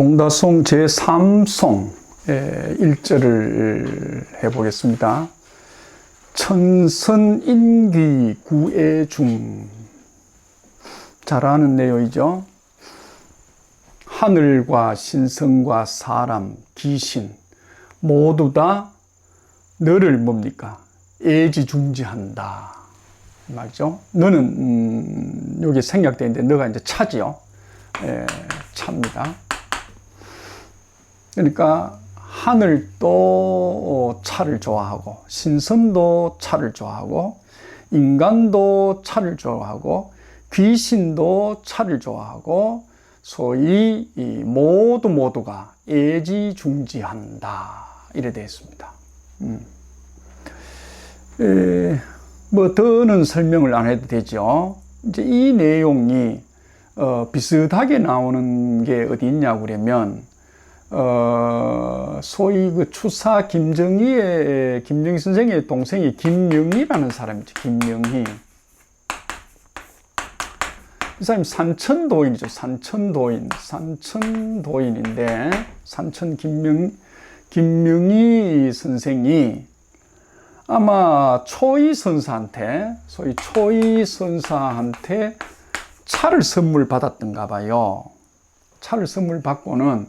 동다송 제3송 1절을 해보겠습니다. 천선인귀 구애중 잘 아는 내용이죠. 하늘과 신성과 사람, 귀신 모두 다 너를 뭡니까? 애지중지한다. 말죠. 너는 음, 여기 생략되어 있는데 너가 이제 차지요. 예, 차입니다. 그러니까 하늘도 차를 좋아하고 신선도 차를 좋아하고 인간도 차를 좋아하고 귀신도 차를 좋아하고 소위 모두 모두가 애지중지한다 이래 되어 있습니다. 음. 에, 뭐 더는 설명을 안 해도 되죠. 이제 이 내용이 어, 비슷하게 나오는 게 어디 있냐고 그러면 어, 소위 그 추사 김정희의 김정희 선생의 동생이 김영희라는 사람이죠. 김영희. 이 사람이 산천도인이죠. 산천도인. 산천도인인데 산천 김명 김명희 선생이 아마 초이 선사한테 소위 초이 선사한테 차를 선물 받았던가 봐요. 차를 선물 받고는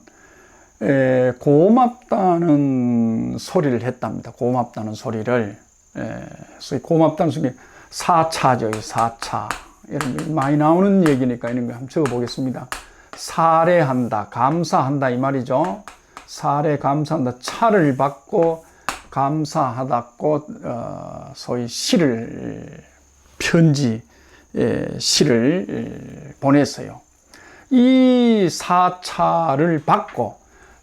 에, 고맙다는 소리를 했답니다. 고맙다는 소리를. 에, 소위 고맙다는 소리, 사차죠. 사차. 이런 게 많이 나오는 얘기니까 이런 거 한번 적어보겠습니다. 사례한다, 감사한다 이 말이죠. 사례, 감사한다. 차를 받고 감사하다고 어, 소위 시를 편지 예, 시를 보냈어요. 이 사차를 받고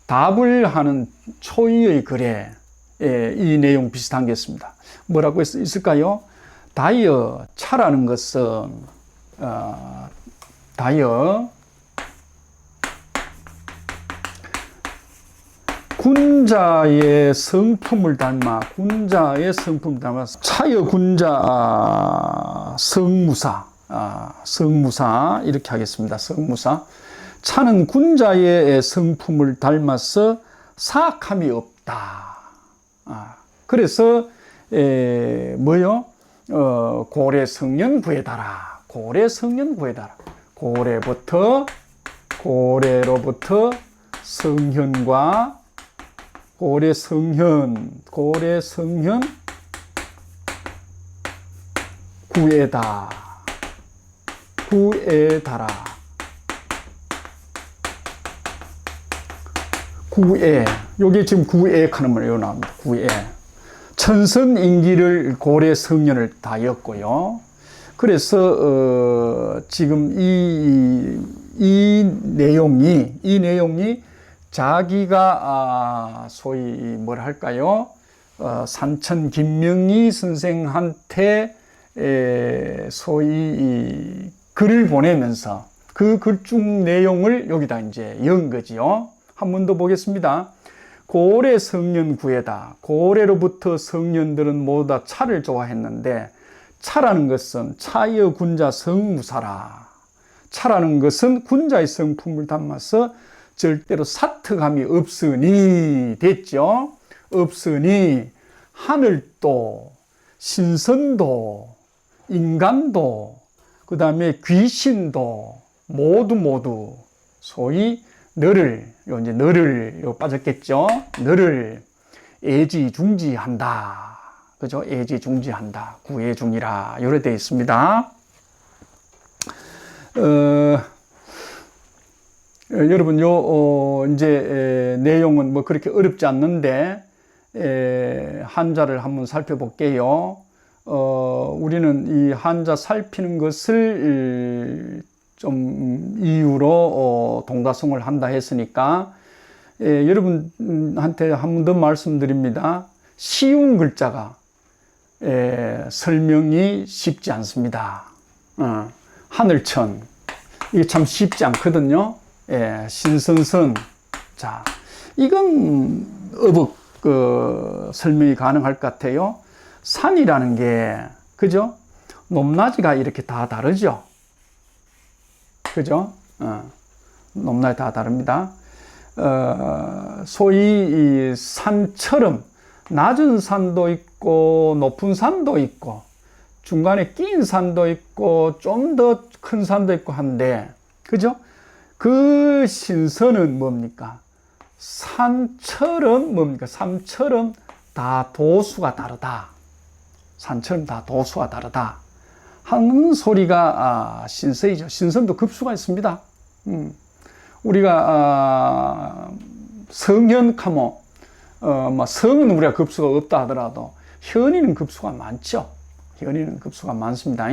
답을 하는 초이의 글에 예, 이 내용 비슷한 게 있습니다. 뭐라고 있을까요? 다이어 차라는 것은 어, 다이어 군자의 성품을 닮아 군자의 성품을 닮아 차여 군자 아, 성무사 아, 성무사 이렇게 하겠습니다. 성무사 차는 군자의 성품을 닮아서 사악함이 없다. 아, 그래서 에, 뭐요? 어, 고래 성년 구해달라. 고래 성년 구해달라. 고래부터 고래로부터 성현과 고래 성현 고래 성현 구해다 구해다라 구애 여기 지금 구애 하는 말이 나옵니다 구애 천선인기를 고래 성년을 다였고요. 그래서 어, 지금 이, 이 내용이 이 내용이 자기가 아, 소위 뭘 할까요? 어, 산천 김명희 선생한테 에, 소위 글을 보내면서 그 글 중 내용을 여기다 이제 연 거지요. 한번더 보겠습니다. 고래 성년 구해다. 고래로부터 성년들은 모두 다 차를 좋아했는데 차라는 것은 차여 군자 성무사라. 차라는 것은 군자의 성품을 담아서 절대로 사특함이 없으니 됐죠. 없으니 하늘도 신선도 인간도 그 다음에 귀신도 모두 모두 소위 너를 요 이제 너를 요 빠졌겠죠. 너를 애지중지한다. 그죠? 애지중지한다. 구애중이라 요래 되어 있습니다. 어, 여러분 요 어, 이제 에, 내용은 뭐 그렇게 어렵지 않는데 에, 한자를 한번 살펴볼게요. 어, 우리는 이 한자 살피는 것을 좀 이유로 어, 동다성을 한다 했으니까 예, 여러분한테 한 번 더 말씀드립니다. 쉬운 글자가 예, 설명이 쉽지 않습니다. 어, 하늘천 이게 참 쉽지 않거든요. 예, 신선선 자 이건 어복 그 설명이 가능할 것 같아요. 산이라는 게 그죠? 높낮이가 이렇게 다 다르죠. 그죠? 어, 높낮이 다 다릅니다. 어, 소위 이 산처럼 낮은 산도 있고 높은 산도 있고 중간에 낀 산도 있고 좀 더 큰 산도 있고 한데 그죠? 그 신선은 뭡니까? 산처럼 뭡니까? 산처럼 다 도수가 다르다. 산처럼 다 도수가 다르다. 하는 소리가 아, 신선이죠. 신선도 급수가 있습니다. 음. 우리가 아, 성현 카모 어, 뭐 성은 우리가 급수가 없다 하더라도 현이는 급수가 많죠. 현이는 급수가 많습니다.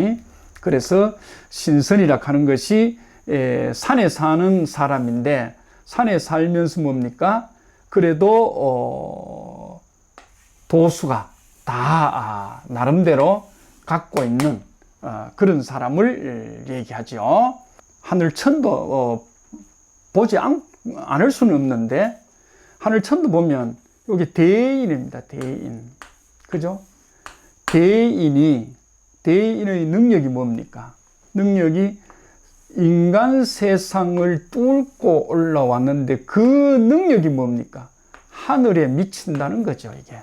그래서 신선이라 하는 것이 에, 산에 사는 사람인데 산에 살면서 뭡니까? 그래도 어, 도수가 다 아, 나름대로 갖고 있는 어, 그런 사람을 얘기하죠. 하늘천도 어, 보지 않, 않을 수는 없는데 하늘천도 보면 여기 대인입니다. 대인. 그죠? 대인이 대인의 능력이 뭡니까? 능력이 인간 세상을 뚫고 올라왔는데 그 능력이 뭡니까? 하늘에 미친다는 거죠, 이게.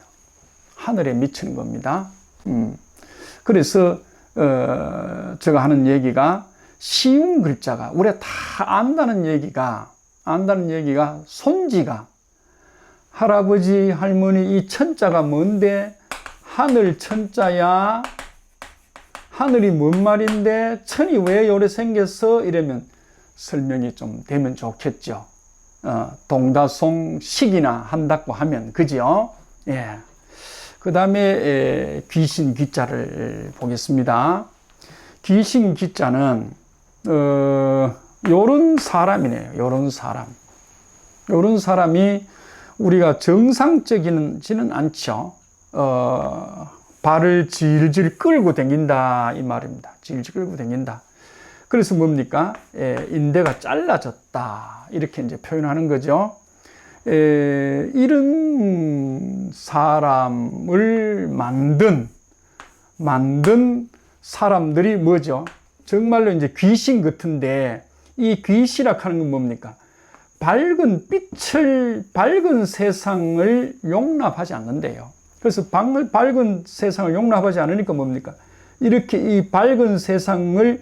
하늘에 미치는 겁니다. 음. 그래서, 어, 제가 하는 얘기가 쉬운 글자가, 우리가 다 안다는 얘기가, 안다는 얘기가 손지가, 할아버지, 할머니, 이 천자가 뭔데, 하늘 천자야, 하늘이 뭔 말인데 천이 왜 요래 생겼어? 이러면 설명이 좀 되면 좋겠죠. 어, 동다송 식이나 한다고 하면 그죠? 예. 그 다음에 귀신 귀자를 보겠습니다. 귀신 귀자는 어, 요런 사람이네요. 요런 사람. 요런 사람이 우리가 정상적이지는 않죠. 어, 발을 질질 끌고 다닌다 이 말입니다. 질질 끌고 다닌다. 그래서 뭡니까? 예, 인대가 잘라졌다 이렇게 이제 표현하는 거죠. 예, 이런 사람을 만든 만든 사람들이 뭐죠? 정말로 이제 귀신 같은데 이 귀시라 하는 건 뭡니까? 밝은 빛을 밝은 세상을 용납하지 않는데요. 그래서 밝은 세상을 용납하지 않으니까 뭡니까? 이렇게 이 밝은 세상을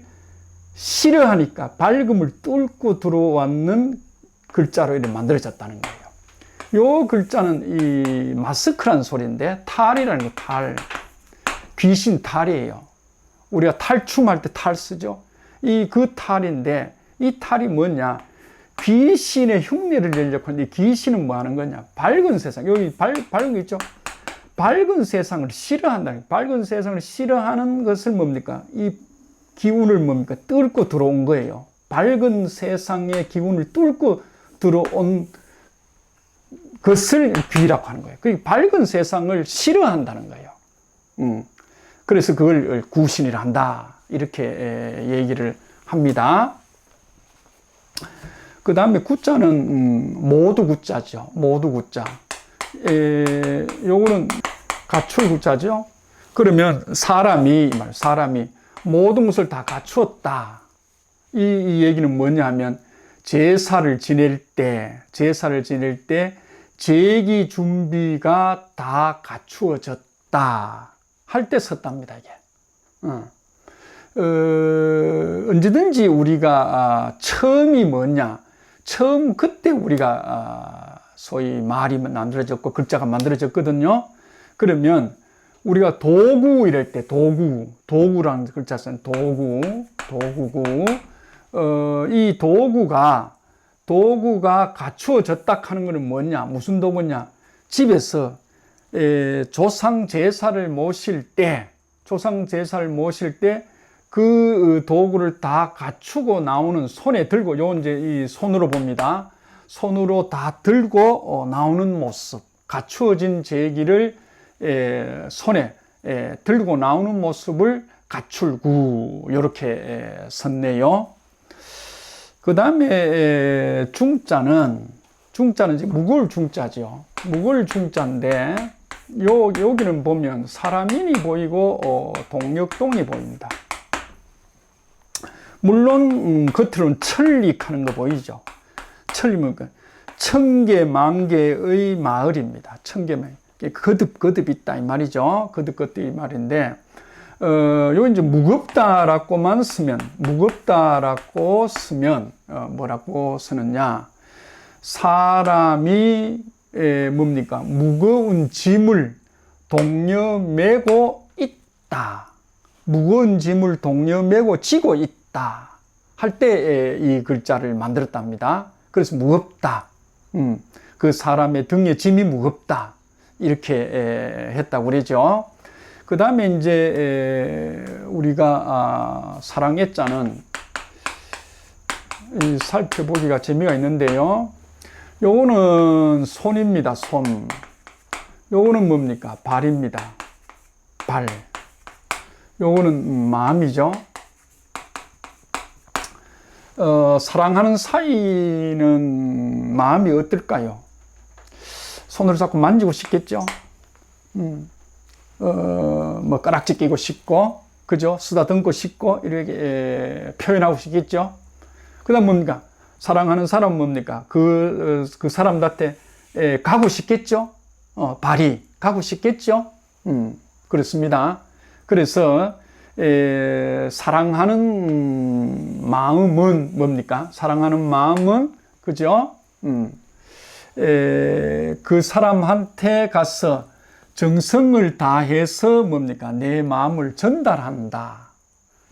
싫어하니까 밝음을 뚫고 들어왔는 글자로 이렇게 만들어졌다는 거예요. 요 글자는 이 마스크란 소리인데 탈이라는 게 탈. 귀신 탈이에요. 우리가 탈춤할 때 탈 쓰죠. 이 그 탈인데 이 탈이 뭐냐? 귀신의 흉내를 내려고 하는데 귀신은 뭐 하는 거냐? 밝은 세상. 여기 밝, 밝은 거 있죠? 밝은 세상을 싫어한다. 밝은 세상을 싫어하는 것을 뭡니까? 이 기운을 뭡니까? 뚫고 들어온 거예요. 밝은 세상의 기운을 뚫고 들어온 것을 귀라고 하는 거예요. 그 밝은 세상을 싫어한다는 거예요. 음. 그래서 그걸 구신이라 한다. 이렇게 얘기를 합니다. 그 다음에 구자는 음, 모두 구자죠. 모두 구자. 에, 요거는 가출 구자죠. 그러면 사람이 사람이 모든 것을 다 갖추었다. 이, 이 얘기는 뭐냐 하면 제사를 지낼 때 제사를 지낼 때 제기 준비가 다 갖추어졌다 할 때 썼답니다 이게. 어. 어, 언제든지 우리가 아, 처음이 뭐냐 처음 그때 우리가 아, 소위 말이 만들어졌고 글자가 만들어졌거든요. 그러면 우리가 도구 이럴 때 도구 도구라는 글자 쓴 도구 도구고 어, 이 도구가 도구가 갖추어졌다 하는 것은 뭐냐 무슨 도구냐 집에서 에, 조상 제사를 모실 때 조상 제사를 모실 때 그 도구를 다 갖추고 나오는 손에 들고 요 이제 이 손으로 봅니다. 손으로 다 들고 어, 나오는 모습, 갖추어진 제기를 에, 손에 에, 들고 나오는 모습을 가출구 이렇게 썼네요. 그 다음에 중자는 중자는 이제 무골 중자죠. 무골 중자인데 요 여기는 보면 사람인이 보이고 어, 동력동이 보입니다. 물론 음, 겉으로는 천릭하는 거 보이죠. 천리면 그천 개, 만 개의 마을입니다. 천 개 만. 거듭, 거듭 있다, 이 말이죠. 거듭, 거듭 이 말인데, 어, 요 이제 무겁다라고만 쓰면, 무겁다라고 쓰면, 어, 뭐라고 쓰느냐. 사람이, 에, 뭡니까? 무거운 짐을 동여 메고 있다. 무거운 짐을 동여 메고 지고 있다. 할 때 이 글자를 만들었답니다. 그래서 무겁다. 음, 그 사람의 등에 짐이 무겁다. 이렇게 에, 했다고 그러죠. 그 다음에 이제 에, 우리가 아, 사랑의 자는 이 살펴보기가 재미가 있는데요. 요거는 손입니다. 손. 요거는 뭡니까? 발입니다. 발. 요거는 마음이죠. 어, 사랑하는 사이는 마음이 어떨까요? 손으로 자꾸 만지고 싶겠죠? 음, 어, 뭐, 까락지 끼고 싶고, 그죠? 쓰다듬고 싶고, 이렇게 에, 표현하고 싶겠죠? 그 다음 뭡니까? 사랑하는 사람 뭡니까? 그, 어, 그 사람한테 에, 가고 싶겠죠? 어, 발이 가고 싶겠죠? 음, 그렇습니다. 그래서 에, 사랑하는 마음은 뭡니까? 사랑하는 마음은 그죠? 음, 에, 그 사람한테 가서 정성을 다해서 뭡니까? 내 마음을 전달한다.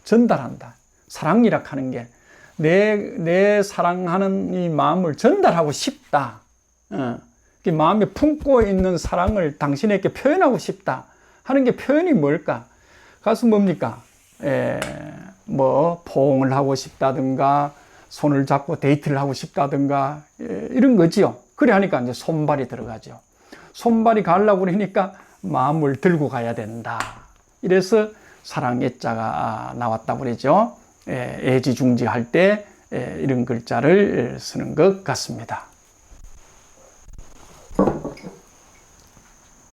전달한다. 사랑이라 하는 게 내, 내 사랑하는 이 마음을 전달하고 싶다. 어. 그 마음에 품고 있는 사랑을 당신에게 표현하고 싶다. 하는 게 표현이 뭘까? 가서 뭡니까? 에, 뭐, 포옹을 하고 싶다든가, 손을 잡고 데이트를 하고 싶다든가, 에, 이런 거지요. 그래 하니까 이제 손발이 들어가죠. 손발이 가려고 그러니까 마음을 들고 가야 된다. 이래서 사랑의 자가 나왔다고 그러죠. 에, 애지중지 할 때 이런 글자를 쓰는 것 같습니다.